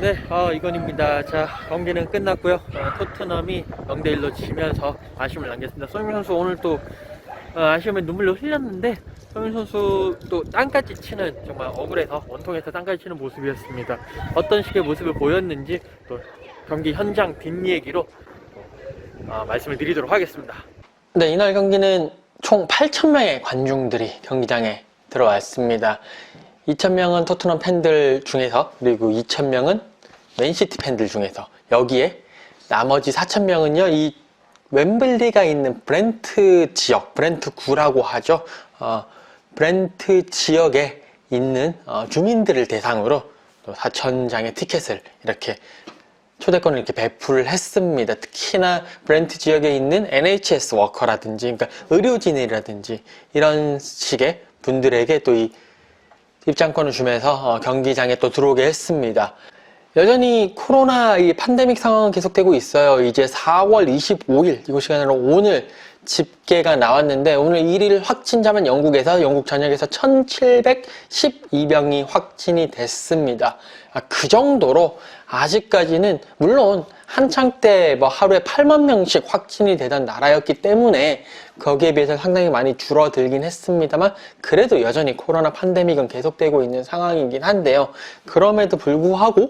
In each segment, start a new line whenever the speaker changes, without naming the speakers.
네, 어, 이건입니다. 자, 경기는 끝났고요. 어, 토트넘이 0대1로 지면서 아쉬움을 남겼습니다. 손흥민 선수 오늘 또 어, 아쉬움에 눈물로 흘렸는데 손흥민 선수 또 땅까지 치는 정말 억울해서 원통에서 땅까지 치는 모습이었습니다. 어떤 식의 모습을 보였는지 또 경기 현장 뒷얘기로 어, 말씀을 드리도록 하겠습니다.
네, 이날 경기는 총 8,000명의 관중들이 경기장에 들어왔습니다. 2,000명은 토트넘 팬들 중에서, 그리고 2,000명은 맨시티 팬들 중에서, 여기에 나머지 4,000명은요, 이 웸블리가 있는 브렌트 지역, 브렌트 구라고 하죠. 어, 브렌트 지역에 있는 어, 주민들을 대상으로 또 4,000장의 티켓을 이렇게 초대권을 이렇게 배포를 했습니다. 특히나 브렌트 지역에 있는 NHS 워커라든지, 그러니까 의료진이라든지 이런 식의 분들에게 또 이 입장권을 주면서 어, 경기장에 또 들어오게 했습니다. 여전히 코로나 이 팬데믹 상황은 계속되고 있어요. 이제 4월 25일 이곳 시간으로 오늘 집계가 나왔는데 오늘 1일 확진자만 영국에서 영국 전역에서 1712명이 확진이 됐습니다. 아, 그 정도로 아직까지는 물론 한창 때 뭐 하루에 8만 명씩 확진이 되던 나라였기 때문에 거기에 비해서 상당히 많이 줄어들긴 했습니다만 그래도 여전히 코로나 팬데믹은 계속되고 있는 상황이긴 한데요. 그럼에도 불구하고 이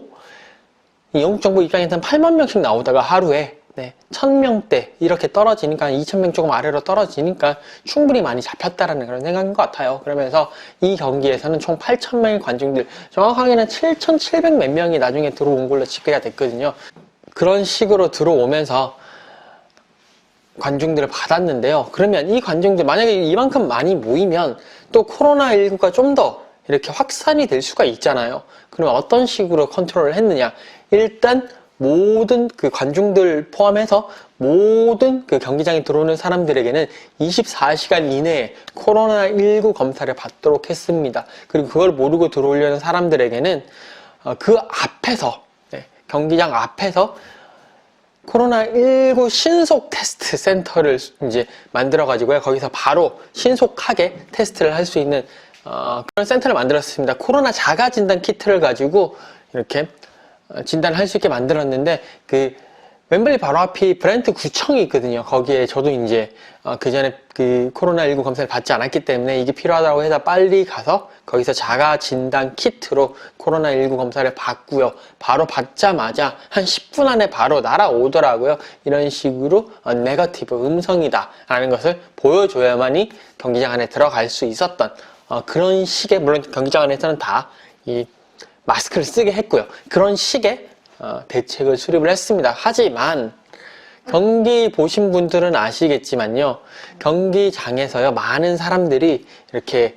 영국 정부 입장에서는 8만 명씩 나오다가 하루에 네, 1000명대 이렇게 떨어지니까 2000명 조금 아래로 떨어지니까 충분히 많이 잡혔다라는 그런 생각인 것 같아요. 그러면서 이 경기에서는 총 8,000명의 관중들, 정확하게는 7,700 몇 명이 나중에 들어온 걸로 집계가 됐거든요. 그런 식으로 들어오면서 관중들을 받았는데요. 그러면 이 관중들 만약에 이만큼 많이 모이면 또 코로나19가 좀더 이렇게 확산이 될 수가 있잖아요. 그러면 어떤 식으로 컨트롤을 했느냐? 일단 모든 그 관중들 포함해서 모든 그 경기장에 들어오는 사람들에게는 24시간 이내에 코로나19 검사를 받도록 했습니다. 그리고 그걸 모르고 들어오려는 사람들에게는 어, 그 앞에서 네, 경기장 앞에서 코로나19 신속 테스트 센터를 이제 만들어 가지고요. 거기서 바로 신속하게 테스트를 할 수 있는 어, 그런 센터를 만들었습니다. 코로나 자가 진단 키트를 가지고 이렇게 어, 진단을 할수 있게 만들었는데 그 웸블리 바로 앞이 브렌트 구청이 있거든요. 거기에 저도 이제 어, 그 전에 그 코로나19 검사를 받지 않았기 때문에 이게 필요하다고 해서 빨리 가서 거기서 자가 진단 키트로 코로나19 검사를 받고요. 바로 받자마자 한 10분 안에 바로 날아오더라고요. 이런 식으로 어, 네거티브 음성이다라는 것을 보여줘야만이 경기장 안에 들어갈 수 있었던 어, 그런 식의 물론 경기장 안에서는 다 이 마스크를 쓰게 했고요. 그런 식의 어, 대책을 수립을 했습니다. 하지만 경기 보신 분들은 아시겠지만요. 경기장에서요. 많은 사람들이 이렇게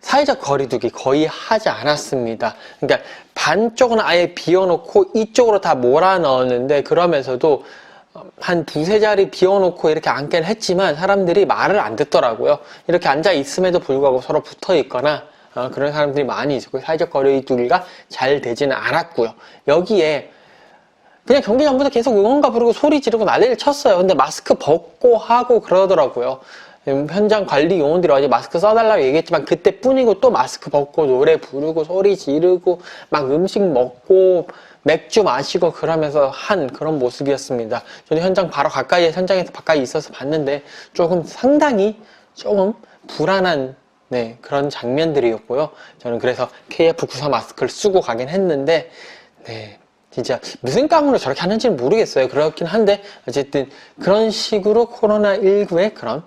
사회적 거리두기 거의 하지 않았습니다. 그러니까 반쪽은 아예 비워놓고 이쪽으로 다 몰아 넣었는데 그러면서도 한 두세 자리 비워놓고 이렇게 앉긴 했지만 사람들이 말을 안 듣더라고요. 이렇게 앉아 있음에도 불구하고 서로 붙어 있거나 어, 그런 사람들이 많이 있었고 사회적 거리두기가 잘 되지는 않았고요. 여기에 그냥 경기 전부터 계속 응원가 부르고 소리 지르고 난리를 쳤어요. 근데 마스크 벗고 하고 그러더라고요. 음, 현장 관리 요원들이 어제 마스크 써달라고 얘기했지만 그때뿐이고 또 마스크 벗고 노래 부르고 소리 지르고 막 음식 먹고 맥주 마시고 그러면서 한 그런 모습이었습니다. 저는 현장 바로 가까이에 현장에서 가까이 있어서 봤는데 조금 상당히 조금 불안한 네, 그런 장면들이었고요. 저는 그래서 KF94 마스크를 쓰고 가긴 했는데 네, 진짜 무슨 깡으로 저렇게 하는지는 모르겠어요. 그렇긴 한데 어쨌든 그런 식으로 코로나19의 그런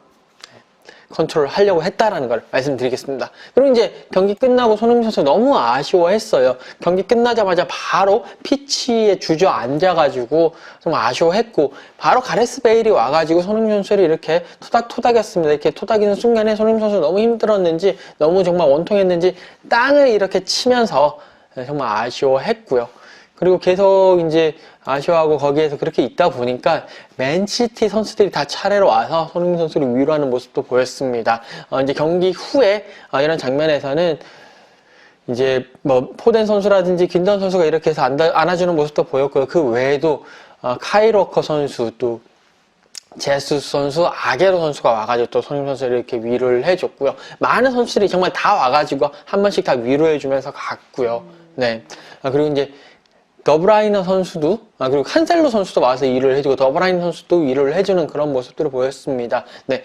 컨트롤 하려고 했다라는 걸 말씀드리겠습니다. 그리고 이제 경기 끝나고 손흥민 선수 너무 아쉬워했어요. 경기 끝나자마자 바로 피치에 주저앉아가지고 좀 아쉬워했고 바로 가레스 베일이 와가지고 손흥민 선수를 이렇게 토닥토닥였습니다. 이렇게 토닥이는 순간에 손흥민 선수 너무 힘들었는지 너무 정말 원통했는지 땅을 이렇게 치면서 정말 아쉬워했고요. 그리고 계속 이제 아쉬워하고 거기에서 그렇게 있다 보니까 맨시티 선수들이 다 차례로 와서 손흥민 선수를 위로하는 모습도 보였습니다. 어, 이제 경기 후에 어, 이런 장면에서는 이제 뭐 포덴 선수라든지 김던 선수가 이렇게 해서 안아주는 모습도 보였고요. 그 외에도 어, 카이로커 선수 또 제수 선수, 아게로 선수가 와가지고 또 손흥민 선수를 이렇게 위로를 해줬고요. 많은 선수들이 정말 다 와가지고 한 번씩 다 위로해주면서 갔고요. 네. 아, 그리고 이제 더브라이너 선수도 아 그리고 칸셀로 선수도 와서 일을 해주고 더브라이너 선수도 일을 해주는 그런 모습들을 보였습니다. 네.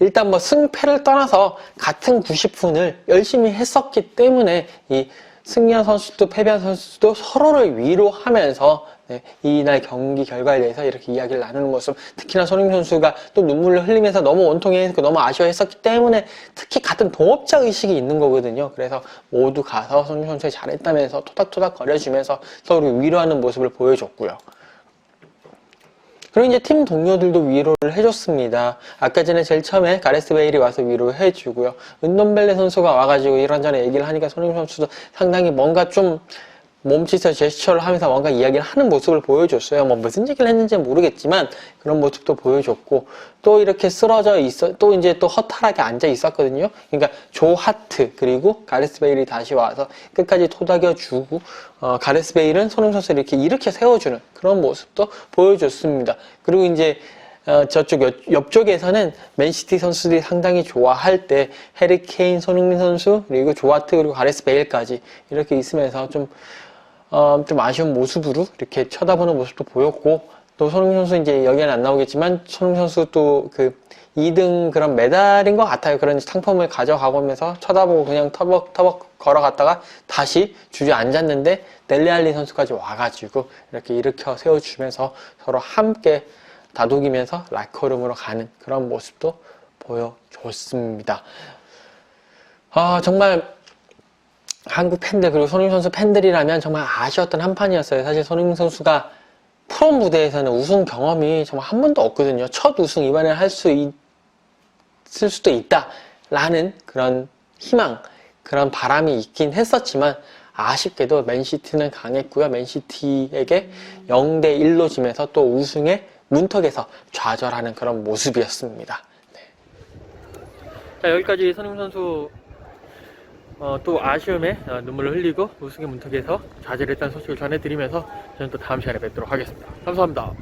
일단 뭐 승패를 떠나서 같은 90분을 열심히 했었기 때문에 이 승리한 선수도 패배한 선수도 서로를 위로하면서 네, 이날 경기 결과에 대해서 이렇게 이야기를 나누는 모습. 특히나 손흥민 선수가 또 눈물을 흘리면서 너무 원통해했고 너무 아쉬워했었기 때문에 특히 같은 동업자 의식이 있는 거거든요. 그래서 모두 가서 손흥민 선수가 잘했다면서 토닥토닥 거려주면서 서로 위로하는 모습을 보여줬고요 그리고 이제 팀 동료들도 위로를 해줬습니다. 아까 전에 제일 처음에 가레스 베일이 와서 위로해주고요. 은돈벨레 선수가 와가지고 이런저런 얘기를 하니까 손흥민 선수도 상당히 뭔가 좀 몸짓을 제스처를 하면서 뭔가 이야기를 하는 모습을 보여줬어요. 뭐 무슨 얘기를 했는지는 모르겠지만 그런 모습도 보여줬고 또 이렇게 쓰러져 있어 또 이제 또 허탈하게 앉아 있었거든요. 그러니까 조 하트 그리고 가레스 베일이 다시 와서 끝까지 토닥여 주고 어, 가레스 베일은 손흥민 선수를 이렇게 이렇게 세워주는 그런 모습도 보여줬습니다. 그리고 이제 어, 저쪽 옆, 옆쪽에서는 맨시티 선수들이 상당히 좋아할 때 해리 케인, 손흥민 선수 그리고 조하트 그리고 가레스 베일까지 이렇게 있으면서 좀 어, 좀 아쉬운 모습으로 이렇게 쳐다보는 모습도 보였고 또 손흥민 선수 이제 여기는 안 나오겠지만 손흥민 선수 또 그 2등 그런 메달인 것 같아요. 그런 상품을 가져가면서 쳐다보고 그냥 터벅터벅 걸어갔다가 다시 주저앉았는데 넬리알리 선수까지 와가지고 이렇게 일으켜 세워주면서 서로 함께 다독이면서 라커룸으로 가는 그런 모습도 보여줬습니다. 아 정말 한국 팬들 그리고 손흥민 선수 팬들이라면 정말 아쉬웠던 한 판이었어요. 사실 손흥민 선수가 프로 무대에서는 우승 경험이 정말 한 번도 없거든요. 첫 우승 이번에 할 수 있을 수도 있다라는 그런 희망, 그런 바람이 있긴 했었지만 아쉽게도 맨시티는 강했고요. 맨시티에게 0대 1로 지면서 또 우승의 문턱에서 좌절하는 그런 모습이었습니다.
자 여기까지 손흥민 선수 어, 또 아쉬움에 어, 눈물을 흘리고 우승의 문턱에서 좌절했다는 소식을 전해드리면서 저는 또 다음 시간에 뵙도록 하겠습니다. 감사합니다.